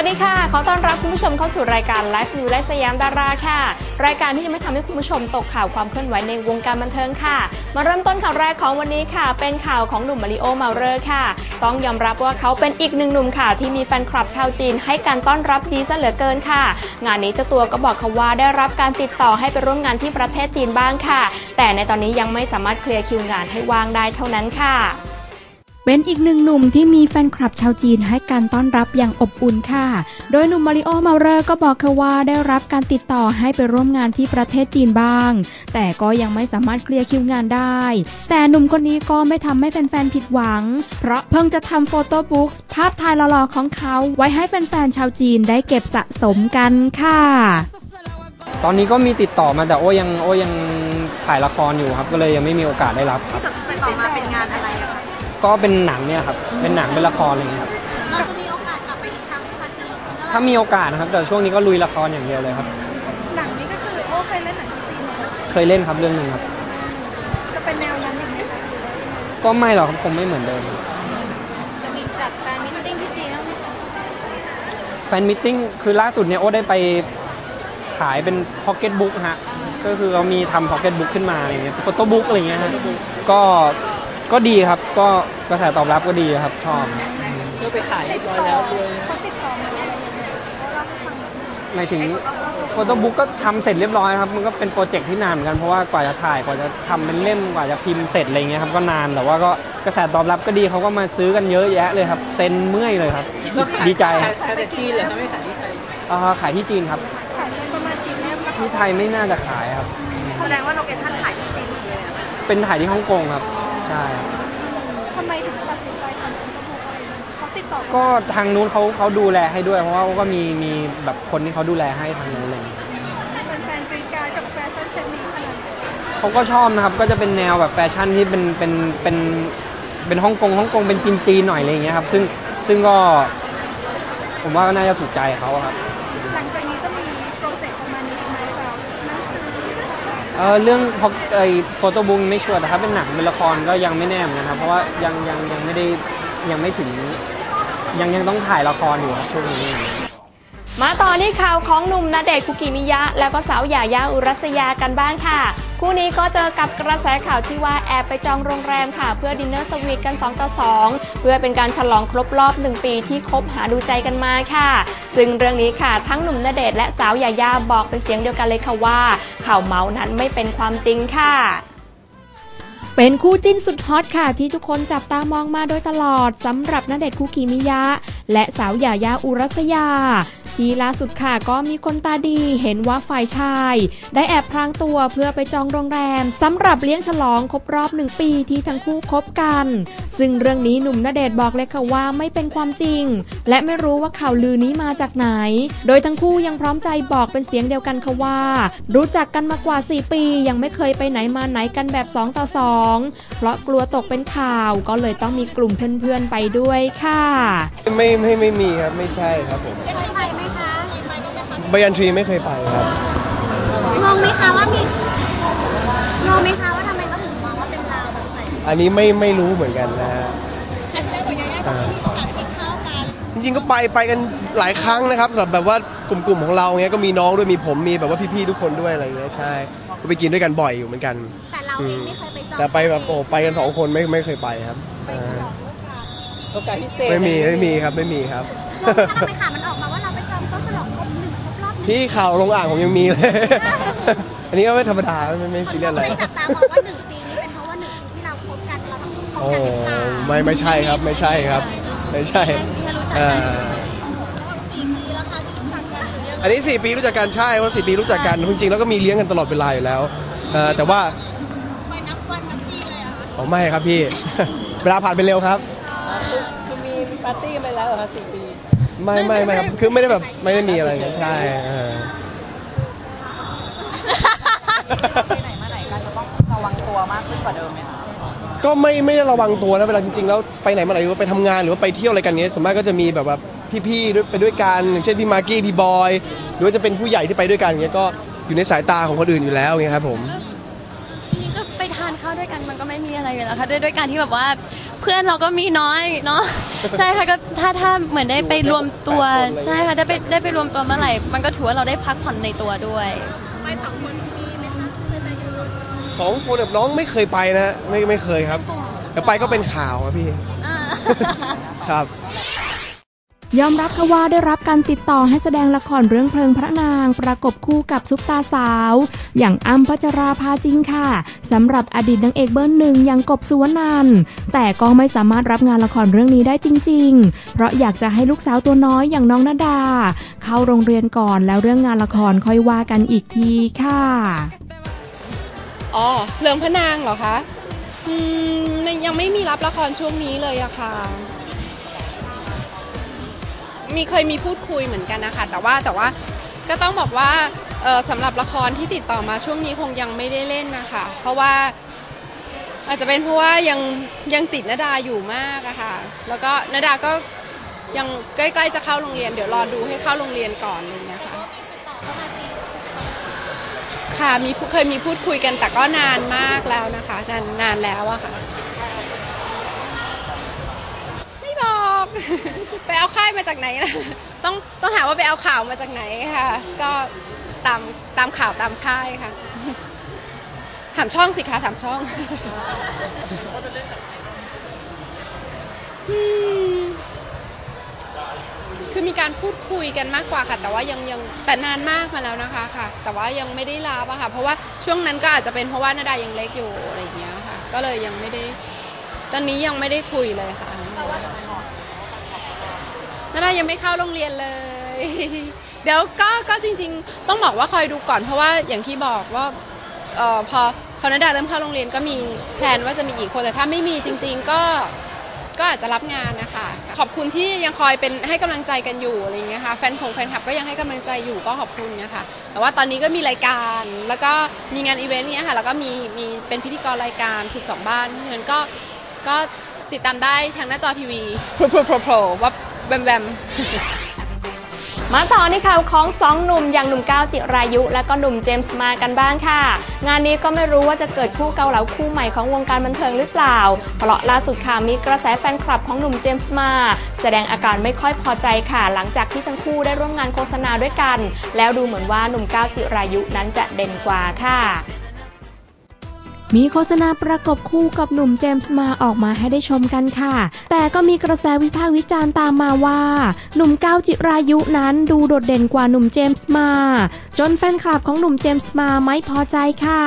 ัสดีค่ะ ขอต้อนรับคุณผู้ชมเข้าสู่รายการไลฟ์นิวและสยามดาราค่ะ รายการที่จะไม่ทำให้คุณผู้ชมตกข่าวความเคลื่อนไหวในวงการบันเทิงค่ะ มาเริ่มต้นข่าวแรกของวันนี้ค่ะ เป็นข่าวของหนุ่มมาริโอมาเรอร์ค่ะ ต้องยอมรับว่าเขาเป็นอีกหนึ่งหนุ่มค่ะ ที่มีแฟนคลับชาวจีนให้การต้อนรับดีซะเหลือเกินค่ะ งานนี้เจ้าตัวก็บอกเขาว่าได้รับการติดต่อให้ไปร่วมงานที่ประเทศจีนบ้างค่ะ แต่ในตอนนี้ยังไม่สามารถเคลียร์คิวงานให้ว่างได้เท่านั้นค่ะ เป็นอีกหนึ่งหนุ่มที่มีแฟนคลับชาวจีนให้การต้อนรับอย่างอบอุ่นค่ะ โดยหนุ่มมาริโอเมาเรอร์ก็บอกค่ะว่าได้รับการติดต่อให้ไปร่วมงานที่ประเทศจีนบ้าง แต่ก็ยังไม่สามารถเคลียร์คิวงานได้ แต่หนุ่มคนนี้ก็ไม่ทำให้แฟนๆผิดหวัง เพราะเพิ่งจะทำโฟโต้บุ๊กภาพถ่ายหล่อๆของเขาไว้ให้แฟนๆชาวจีนได้เก็บสะสมกันค่ะ ตอนนี้ก็มีติดต่อมาแต่โอ้ยังโอ้ยังถ่ายละครอยู่ครับ ก็เลยยังไม่มีโอกาสได้รับครับไปต่อมาเป็นงานอะไรอะคะ ก็เป็นหนังเนี่ยครับ เป็นหนังเป็นละครอะไรอย่างเงี้ยครับ เราจะมีโอกาสกลับไปอีกครั้งไหมคะถ้ามีโอกาสนะครับ แต่ช่วงนี้ก็ลุยละครอย่างเดียวเลยครับ หนังนี้ก็คือโอ้เคยเล่นหนังที่จีนมาก่อนเคยเล่นครับเรื่องหนึ่งครับ จะเป็นแนวนั้นอีกไหมคะก็ไม่หรอกครับคงไม่เหมือนเดิม จะมีจัดแฟนมิทติ้งที่จีนบ้างไหมคะแฟนมิทติ้งคือล่าสุดเนี่ยโอ้ได้ไปขายเป็นพ็อกเก็ตบุ๊กฮะ ก็คือเรามีทำพ็อกเก็ตบุ๊กขึ้นมาอะไรเงี้ยโฟโต้บุ๊กอะไรเงี้ยฮะก็ ก็ดีครับ ก็กระแสตอบรับก็ดีครับ ชอบก็ไปขายเรียบร้อยแล้วด้วยเขาติดต่อมาอะไรยังไงเขาเล่าให้ฟังหน่อยหมายถึงโฟโต้บุ๊กก็ทำเสร็จเรียบร้อยครับ มันก็เป็นโปรเจกต์ที่นานเหมือนกัน เพราะว่ากว่าจะถ่าย กว่าจะทำเป็นเล่ม กว่าจะพิมพ์เสร็จอะไรเงี้ยครับ ก็นาน แต่ว่าก็กระแสตอบรับก็ดีเขาก็มาซื้อกันเยอะแยะเลยครับ เซ็นเมื่อยเลยครับ ดีใจขายขายแต่จีนเลยครับไม่ขายที่ไทยอ่าขายที่จีนครับ ขายเป็นประมาณกี่เล่มแล้วที่ไทยไม่น่าจะขายครับ แสดงว่าโลเคชั่นขายที่จีนหมดเลยอะเป็นถ่ายที่ฮ่องกงครับ ใช่ครับทำไมถึงตัดสินใจทำเป็นกระปุกอะไรอย่างเงี้ยเขาติดต่อมาก็ทางนู้นเขาเขาดูแลให้ด้วย เพราะว่าก็มีมีแบบคนที่เขาดูแลให้ทางนู้นอะไรเลยเป็นแฟนกรีดกรารกับแฟชั่นเซ็ตนี้ขนาดไหนเขาก็ชอบนะครับก็จะเป็นแนวแบบแฟชั่นที่เป็นเป็นเป็นเป็นฮ่องกงฮ่องกงเป็นจีนจีนๆหน่อยอะไรอย่างเงี้ยครับซึ่งซึ่งก็ผมว่าก็น่าจะถูกใจเขาอะครับ หลังจาก เออเรื่องพอไอโฟโต้บุ๊กไม่ชัวร์แต่ถ้าเป็นหนังเป็นละครก็ยังไม่แน่เหมือนกันครับเพราะว่ายังยังยังไม่ได้ยังไม่ถึงยังยังต้องถ่ายละครอยู่ครับช่วงนี้มาต่อที่ข่าวของหนุ่มณเดชน์คุกิมิยะ แล้วก็สาวหยายาอุรัสยากันบ้างค่ะ คู่นี้ก็เจอกับกระแสข่าวที่ว่าแอบไปจองโรงแรมค่ะ เพื่อดินเนอร์สวีทกัน 2 ต่อ 2 เพื่อเป็นการฉลองครบรอบ 1 ปีที่คบหาดูใจกันมาค่ะ ซึ่งเรื่องนี้ค่ะ ทั้งหนุ่มณเดชน์และสาวหยายาบอกเป็นเสียงเดียวกันเลยค่ะว่า ข่าวเมาส์นั้นไม่เป็นความจริงค่ะ เป็นคู่จิ้นสุดฮอตค่ะ ที่ทุกคนจับตามองมาโดยตลอดสำหรับณเดชน์คุกิมิยะ และสาวหยายาอุรัสยา ที่ล่าสุดค่ะก็มีคนตาดีเห็นว่าฝ่ายชาย ได้แอบพรางตัวเพื่อไปจองโรงแรมสำหรับเลี้ยงฉลองครบรอบหนึ่งปีที่ทั้งคู่คบกัน ซึ่งเรื่องนี้หนุ่มณเดชน์บอกเลยค่ะว่าไม่เป็นความจริง และไม่รู้ว่าข่าวลือนี้มาจากไหน โดยทั้งคู่ยังพร้อมใจบอกเป็นเสียงเดียวกันค่ะว่า รู้จักกันมากว่า 4 ปี ยังไม่เคยไปไหนมาไหนกันแบบ 2 ต่อ 2 เพราะกลัวตกเป็นข่าวก็เลยต้องมีกลุ่มเพื่อนๆไปด้วยค่ะ ไม่ไม่ไม่มีครับไม่ใช่ครับผมเคยไปไหมคะไป บ้างไหมคะบยันทรีไม่เคยไปครับ งงไหมคะว่ามีงงไหมคะว่าทำไมเขาถึงมองว่าเป็นเราแบบไหนอันนี้ไม่ไม่รู้เหมือนกันนะฮะใครไปแล้วบอกยายาบอกว่ามีโอกาสกินข้าวกันจริงๆ ก็ไปไปกันหลายครั้งนะครับสำหรับแบบว่ากลุ่มๆของเราเงี้ยก็มีน้องด้วยมีผมมีแบบว่าพี่ๆทุกคนด้วยอะไรเงี้ยใช่ก็ไปกินด้วยกันบ่อยอยู่เหมือนกัน แต่เราเองไม่เคยไปจองแต่ไปแบบโอ้ไปกันสองคนไม่ไม่เคยไปครับไปอ่าฉลองโอกาสโอกาสพิเศษไม่มีไม่มีครับไม่มีครับงงถ้าทำไมข่าวมันออกมาว่าเราไปจองโต๊ะฉลองครบหนึ่งครบรอบหนึ่ง พี่ข่าวลงอ่างผมยังมีเลย อันนี้ก็ไม่ธรรมดาไม่ไม่ซีเรียสอะไร คนจับตามองว่าหนึ่งปีนี้เป็นเพราะว่าหนึ่งปีที่เราคบกันเราต้องคบโอ้กันหรือเปล่าไม่ไม่ใช่ครับไม่ใช่ครับ ไม่ใช่แค่รู้จักอ่ากันสี่ปีแล้วค่ะที่รู้จักกันหรือยังอันนี้ 4 ปีรู้จักกันใช่ว่า4ปีรู้จักกันจริงๆแล้วก็มีเลี้ยงกันตลอดเวลาอยู่แล้วเอ่อแต่ว่าไม่นับวันนับปีเลยอะค่ะอ๋อไม่ครับพี่ เวลาผ่านไปเร็วครับ คือมีปาร์ตี้กันไปแล้วเหรอคะสี่ปี ไม่ไม่ไม่ครับคือไม่ได้แบบไม่ได้มีอะไรกันใช่เออไปไหนมาไหนกันจะต้องระวังตัวมากขึ้นกว่าเดิมไหมคะก็ไม่ไม่ได้ระวังตัวนะเวลาจริงๆแล้วไปไหนมาไหนหรือว่าไปทำงานหรือว่าไปเที่ยวอะไรกันเนี้ยส่วนมากก็จะมีแบบว่าพี่ๆด้วยไปด้วยกันอย่างเช่นพี่มากกี้พี่บอยหรือว่าจะเป็นผู้ใหญ่ที่ไปด้วยกันเงี้ยก็อยู่ในสายตาของคนอื่นอยู่แล้วเงี้ยครับผม จริงๆก็ไปทานข้าวด้วยกันมันก็ไม่มีอะไรอยู่แล้วค่ะด้วยด้วยการที่แบบว่าเพื่อนเราก็มีน้อยเนาะ ใช่ค่ะก็ ถ้าถ้าเหมือนได้ไปรวมตัวแปดคนเลยใช่ค่ะได้ไปได้ไปรวมตัวเมื่อไหร่ มันก็ถือว่าเราได้พักผ่อนในตัวด้วย ไปสองคนมีไหมคะไปไปกันสองคนแบบน้องไม่เคยไปนะ ไม่ไม่เคยครับกลุ่มแต่ไปก็เป็นข่าวครับพี่ อ่า ครับ ยอมรับค่ะว่าได้รับการติดต่อให้แสดงละครเรื่องเพลิงพระนาง ประกบคู่กับซุปตาสาว อย่างอ้ำพัชราภาจริงค่ะสำหรับอดีตนางเอกเบอร์หนึ่งอย่างกบสุวรรณันแต่ก็ไม่สามารถรับงานละครเรื่องนี้ได้จริง ๆ เพราะอยากจะให้ลูกสาวตัวน้อยอย่างน้องนาดา เข้าโรงเรียนก่อนแล้วเรื่องงานละครค่อยว่ากันอีกทีค่ะอ๋อเรื่องพระนางเหรอคะ อืมยังไม่มีรับละครช่วงนี้เลยอะค่ะ มีเคยมีพูดคุยเหมือนกันนะคะ แต่ว่าแต่ว่าก็ต้องบอกว่าสำหรับละครที่ติดต่อมาช่วงนี้คงยังไม่ได้เล่นนะคะ เพราะว่าอาจจะเป็นเพราะว่ายังยังติดนดาอยู่มากอะค่ะ แล้วก็นดาก็ยังใกล้ๆจะเข้าโรงเรียน เดี๋ยวรอดูให้เข้าโรงเรียนก่อนอะไรอย่างเงี้ยค่ะค่ะมีเคยมีพูดคุยกันแต่ก็นานมากแล้วนะคะ นานนานแล้วอะค่ะ ไม่บอก ไปเอาค่ายมาจากไหนนะต้องต้องถามว่าไปเอาข่าวมาจากไหนค่ะ ก็ตามตามข่าวตามค่ายค่ะถามช่องสิคะถามช่องอืมคือมีการพูดคุยกันมากกว่าค่ะ แต่ว่ายังยังแต่นานมากมาแล้วนะคะค่ะ แต่ว่ายังไม่ได้ลาบอะค่ะ เพราะว่าช่วงนั้นก็อาจจะเป็นเพราะว่านาดายังเล็กอยู่อะไรอย่างเงี้ยค่ะ ก็เลยยังไม่ได้ ตอนนี้ยังไม่ได้คุยเลยค่ะ นาดายังไม่เข้าโรงเรียนเลย เดี๋ยวก็ก็จริง ๆ ต้องบอกว่าคอยดูก่อนเพราะว่าอย่างที่บอกว่าเอ่อพอพอนาดาเริ่มเข้าโรงเรียนก็มีแผนว่าจะมีอีกคนแต่ถ้าไม่มีจริง ๆ ก็ก็อาจจะรับงานนะคะ ขอบคุณที่ยังคอยเป็นให้กำลังใจกันอยู่อะไรเงี้ยค่ะแฟนของแฟนคลับก็ยังให้กำลังใจอยู่ก็ขอบคุณนะคะแต่ว่าตอนนี้ก็มีรายการแล้วก็มีงานอีเวนต์เนี้ยค่ะแล้วก็มีมีเป็นพิธีกรรายการศึกสองบ้านเพราะฉะนั้นก็ก็ติดตามได้ทางหน้าจอทีวีโผล่โผล่โผล่โผล่ว่า แบมแบมมาต่อในข่าวของสองหนุ่มอย่างหนุ่มก้าวจิรายุ และก็หนุ่มเจมส์มากันบ้างค่ะ งานนี้ก็ไม่รู้ว่าจะเกิดคู่เกาเหลาคู่ใหม่ของวงการบันเทิงหรือเปล่า เพราะล่าสุดค่ะมีกระแสแฟนคลับของหนุ่มเจมส์มา แสดงอาการไม่ค่อยพอใจค่ะ หลังจากที่ทั้งคู่ได้ร่วมงานโฆษณาด้วยกัน แล้วดูเหมือนว่าหนุ่มก้าวจิรายุนั้นจะเด่นกว่าค่ะ มีโฆษณาประกบคู่กับหนุ่มเจมส์มาออกมาให้ได้ชมกันค่ะ แต่ก็มีกระแสวิพากษ์วิจารณ์ตามมาว่า หนุ่มก้าวจิรายุนั้นดูโดดเด่นกว่าหนุ่มเจมส์มา จนแฟนคลับของหนุ่มเจมส์มาไม่พอใจค่ะ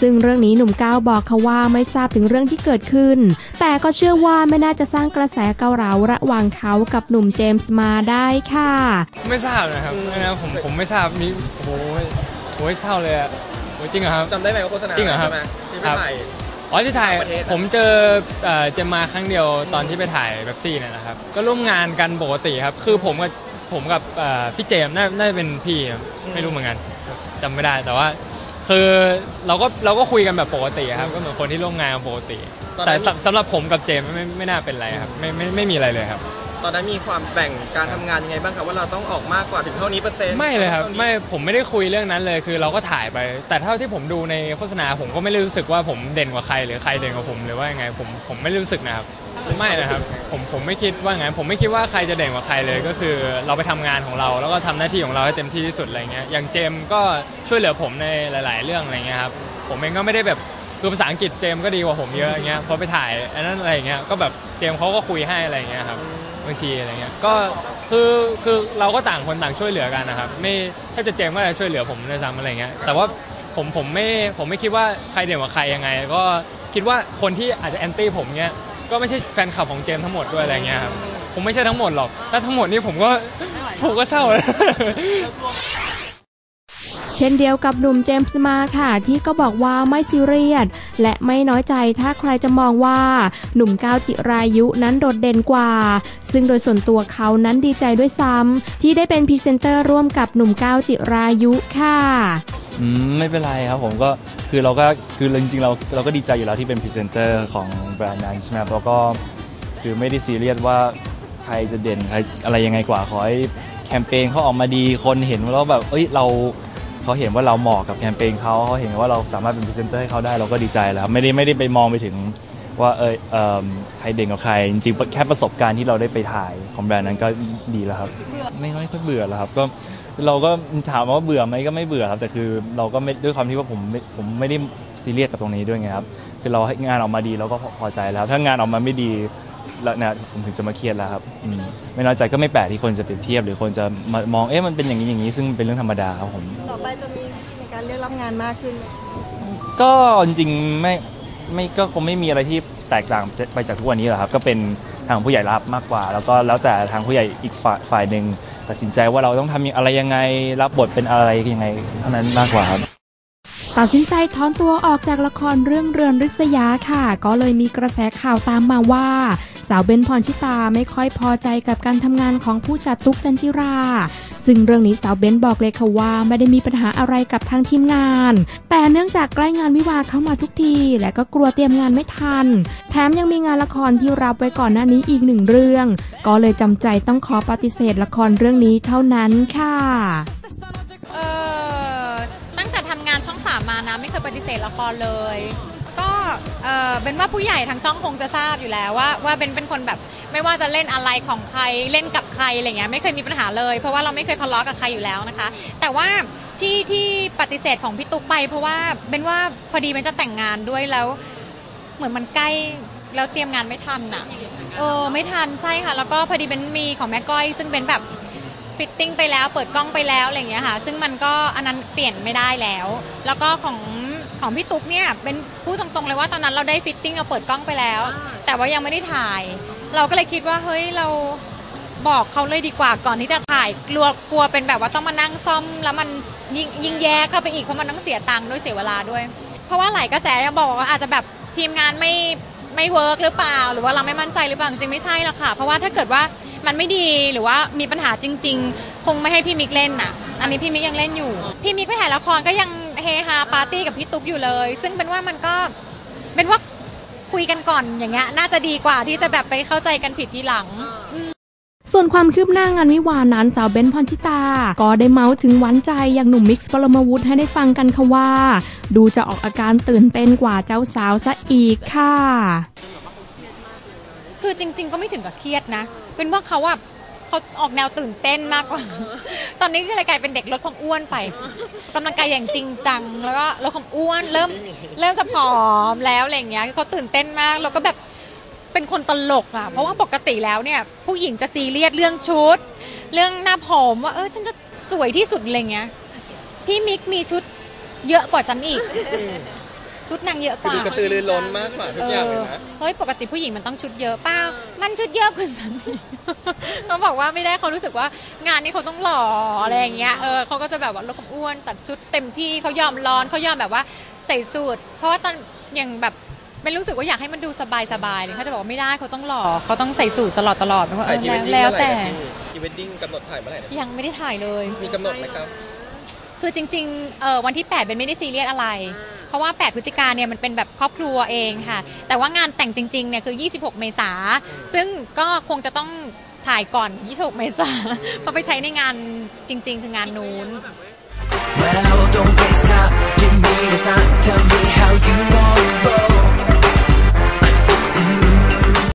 ซึ่งเรื่องนี้หนุ่มก้าวบอกเขาว่าไม่ทราบถึงเรื่องที่เกิดขึ้น แต่ก็เชื่อว่าไม่น่าจะสร้างกระแสเกาเหลาระหว่างเขากับหนุ่มเจมส์มาได้ค่ะ ไม่ทราบนะครับไม่นะผมผมไม่ทราบมีโอ้โหโอ้ยเศร้าเลยอะโอ้ยจริงเหรอครับจำได้ไหมว่าโฆษณาจริงเหรอครับใช่ไหมที่ไป ครับถ่าย อ๋อที่ถ่าย ต่างประเทศอะ ผมเจอเอ่อเจมมาครั้งเดียวตอนที่ไปถ่ายแบบซี่เนี่ยนะครับ ก็ร่วมงานกันปกติครับ คือผมกับผมกับเอ่อพี่เจมส์น่าน่าจะเป็นพี่ครับไม่รู้เหมือนกันจำไม่ได้แต่ว่า คือเราก็เราก็คุยกันแบบปกติครับก็เหมือนคนที่ร่วมงานกันปกติแต่สำสำหรับผมกับเจมส์ไม่ไม่น่าเป็นไรครับไม่ไม่ไม่มีอะไรเลยครับ ตอนนั้นมีความแบ่งการทำงานยังไงบ้างครับว่าเราต้องออกมากกว่าถึงเท่านี้เปอร์เซ็นต์ไม่เลยครับไม่ผมไม่ได้คุยเรื่องนั้นเลยคือเราก็ถ่ายไป แต่เท่าที่ผมดูในโฆษณาผมก็ไม่ได้รู้สึกว่าผมเด่นกว่าใครหรือใครเด่นกว่าผมหรือว่ายังไงผมผมไม่ได้รู้สึกนะครับไม่นะครับผมผมไม่คิดว่าไงผมไม่คิดว่าใครจะเด่นกว่าใครเลยก็คือเราไปทำงานของเรา แล้วก็ทำหน้าที่ของเราให้เต็มที่ที่สุดอะไรเงี้ยอย่างเจมส์ก็ช่วยเหลือผมในหลาย ๆ เรื่องอะไรเงี้ยครับผมเองก็ไม่ได้แบบคือภาษาอังกฤษเจมส์ก็ดีกว่าผมเยอะอย่างเงี้ยพอไปถ่ายอันนั้นอะไรเงี้ยก็แบบเจมส์เขาก็คุยให้อะไรเงี้ยครับ บางทีอะไรเงี้ยก็คือคือเราก็ต่างคนต่างช่วยเหลือกันนะครับไม่ถ้าจะเจมส์ก็จะช่วยเหลือผมด้วยซ้ำอะไรเงี้ยแต่ว่าผมผมไม่ผมไม่คิดว่าใครเด่นกว่าใครยังไง ก็คิดว่าคนที่อาจจะแอนตี้ผมเงี้ยก็ไม่ใช่แฟนคลับของเจมส์ทั้งหมดด้วยอะไรเงี้ยครับผมไม่ใช่ทั้งหมดหรอกถ้าทั้งหมดนี่ผมก็ผมก็เศร้าเลย เช่นเดียวกับหนุ่มเจมส์มาค่ะ ที่ก็บอกว่าไม่ซีเรียสและไม่น้อยใจถ้าใครจะมองว่าหนุ่มก้าวจิรายุนั้นโดดเด่นกว่า ซึ่งโดยส่วนตัวเขานั้นดีใจด้วยซ้ำที่ได้เป็นพรีเซนเตอร์ร่วมกับหนุ่มก้าวจิรายุค่ะอืมไม่เป็นไรครับผมก็คือเราก็คือจริงๆเราเราก็ดีใจอยู่แล้วที่เป็นพรีเซนเตอร์ของแบรนด์นั้นใช่ไหมครับแล้วก็คือไม่ได้ซีเรียสว่าใครจะเด่นใครอะไรยังไงกว่าขอให้แคมเปญเขาออกมาดีคนเห็นว่าแบบเอ้ยเรา เขาเห็นว่าเราเหมาะกับแคมเปญเขาเขาเห็นว่าเราสามารถเป็นพรีเซนเตอร์ให้เขาได้เราก็ดีใจแล้วไม่ได้ไม่ได้ไปมองไปถึงว่าเออเอิ่มใครเด่นกว่าใคร จริงๆแค่ประสบการณ์ที่เราได้ไปถ่ายของแบรนด์นั้นก็ดีแล้วครับ ไม่ไม่ค่อยเบื่อแล้วครับก็เราก็ถามว่าเบื่อไหมก็ไม่เบื่อครับ แต่คือเราก็ไม่ด้วยความที่ว่าผมผมไม่ได้ซีเรียสกับตรงนี้ด้วยไงครับคือเราให้งานออกมาดีเราก็พอใจแล้ว ถ้างานออกมาไม่ดี แล้วเนี่ยผมถึงจะมาเครียดแล้วครับอืมไม่น้อยใจก็ไม่แปลกที่คนจะเปรียบเทียบ หรือคนจะมามองเอ๊ะมันเป็นอย่างนี้อย่างนี้ซึ่งเป็นเรื่องธรรมดาครับผม ต่อไปจะมีวิธีในการเลือกรับงานมากขึ้นไหมก็จริงๆไม่ไม่ก็คงไม่มีอะไรที่แตกต่างไปจากทุกวันนี้หรอกครับ ก็เป็นทางผู้ใหญ่รับมากกว่า แล้วก็แล้วแต่ทางผู้ใหญ่อีกฝ่ายฝ่ายหนึ่งตัดสินใจว่าเราต้องทำอะไรยังไงรับบทเป็นอะไรยังไงเท่านั้นมากกว่าครับ ตัดสินใจถอนตัวออกจากละครเรื่องเรือนริษยาค่ะ ก็เลยมีกระแสข่าวตามมาว่า สาวเบนพรชิตาไม่ค่อยพอใจกับการทำงานของผู้จัดตุ๊กจันจิรา ซึ่งเรื่องนี้สาวเบนบอกเลยค่ะว่าไม่ได้มีปัญหาอะไรกับทางทีมงาน แต่เนื่องจากใกล้งานวิวาเข้ามาทุกที และก็กลัวเตรียมงานไม่ทัน แถมยังมีงานละครที่รับไว้ก่อนหน้านี้อีกหนึ่งเรื่อง ก็เลยจำใจต้องขอปฏิเสธละครเรื่องนี้เท่านั้นค่ะเออานช่องสามมานะไม่เคยปฏิเสธละครเลย ก็เออเป็นว่าผู้ใหญ่ทางช่องคงจะทราบอยู่แล้วว่าว่าเป็นเป็นคนแบบไม่ว่าจะเล่นอะไรของใครเล่นกับใครอะไรเงี้ยไม่เคยมีปัญหาเลย เพราะว่าเราไม่เคยทะเลาะกับใครอยู่แล้วนะคะ แต่ว่าที่ที่ปฏิเสธของพี่ตุ๊กไป เพราะว่าเป็นว่าพอดีเป็นจะแต่งงานด้วยแล้ว เหมือนมันใกล้แล้วเตรียมงานไม่ทันอะเออไม่ทันใช่ค่ะ แล้วก็พอดีเป็นมีของแม่ก้อย ซึ่งเป็นแบบ ฟิตติ้งไปแล้วเปิดกล้องไปแล้วอะไรอย่างเงี้ยค่ะ ซึ่งมันก็อันนั้นเปลี่ยนไม่ได้แล้ว แล้วก็ของของพี่ตุ๊กเนี่ยเป็นพูดตรงๆเลยว่าตอนนั้นเราได้ฟิตติ้งเราเปิดกล้องไปแล้ว แต่ว่ายังไม่ได้ถ่าย เราก็เลยคิดว่าเฮ้ยเราบอกเขาเลยดีกว่าก่อนที่จะถ่ายกลัวกลัวเป็นแบบว่าต้องมานั่งซ่อม แล้วมันยิ่งยิ่งแย่เข้าไปอีกเพราะมันต้องเสียตังค์ด้วยเสียเวลาด้วย เพราะว่าหลายกระแสยังบอกว่าอาจจะแบบทีมงานไม่ไม่เวิร์กหรือเปล่า หรือว่าเราไม่มั่นใจหรือเปล่าจริงๆไม่ใช่หรอกค่ะ เพราะว่าถ้าเกิดว่า มันไม่ดีหรือว่ามีปัญหาจริง ๆ คงไม่ให้พี่มิกเล่นน่ะ อันนี้พี่มิกยังเล่นอยู่ พี่มิกไปถ่ายละครก็ยังเฮฮาปาร์ตี้กับพี่ตุ๊กอยู่เลย ซึ่งเป็นว่ามันก็เป็นว่าคุยกันก่อนอย่างเงี้ยน่าจะดีกว่าที่จะแบบไปเข้าใจกันผิดทีหลังส่วนความคืบหน้างานวิวาห์นั้นสาวเบนพรชิตา ก็ได้เมาส์ถึงหวานใจอย่างหนุ่มมิกซ์ปรมวุฒิให้ได้ฟังกันค่ะว่า ดูจะออกอาการตื่นเต้นกว่าเจ้าสาวซะอีกค่ะ คือจริง ๆ ก็ไม่ถึงกับเครียดนะ เป็นว่าเขาอะเขาออกแนวตื่นเต้นมากกว่า ตอนนี้ก็เลยกลายเป็นเด็กลดความอ้วนไปกำลังกายอย่างจริงจัง แล้วก็ลดความอ้วนเริ่มเริ่มจะผอมแล้วอะไรอย่างเงี้ยเขาตื่นเต้นมากแล้วก็แบบเป็นคนตลกอะเพราะว่าปกติแล้วเนี่ย ผู้หญิงจะซีเรียสเรื่องชุด เรื่องหน้าผมว่าเออฉันจะสวยที่สุดอะไรเงี้ย พี่มิกมีชุดเยอะกว่าฉันอีก ชุดนางเยอะกคือว่าดูกระตือรือร้นมากกว่าทุกอย่างเลยนะเฮ้ยปกติผู้หญิงมันต้องชุดเยอะเปล่ามันชุดเยอะกว่าฉันเขาบอกว่าไม่ได้เขารู้สึกว่างานนี้เขาต้องหล่ออะไรอย่างเงี้ยเออเขาก็จะแบบว่าลดความอ้วนตัดชุดเต็มที่เขายอมร้อนเขายอมแบบว่าใส่สูทเพราะว่าตอนอย่างแบบเป็นรู้สึกว่าอยากให้มันดูสบายสบายๆเลยเขาจะบอกว่าไม่ได้เขาต้องหล่อเขาต้องใส่สูทตลอดตลอดไม่ว่าเอถ่ายอพรีแล้เววดดิ้งแล้วเมื่อไหร่แต่นะพี่พรีเวดดิ้งกำหนดถ่ายเมื่อไหร่นะยังไม่ได้ถ่ายเลย มีกำหนดไหมครับ คือจริงๆเออวันที่ 8 เป็นไม่ได้ซีเรียสอะไร เพราะว่า 8 พฤศจิกาเนี่ยมันเป็นแบบครอบครัวเองค่ะ แต่ว่างานแต่งจริงๆเนี่ยคือ 26 เมษา ซึ่งก็คงจะต้องถ่ายก่อน 26 เมษาเพราะไปใช้ในงานจริง ๆ คืองานนู้น well,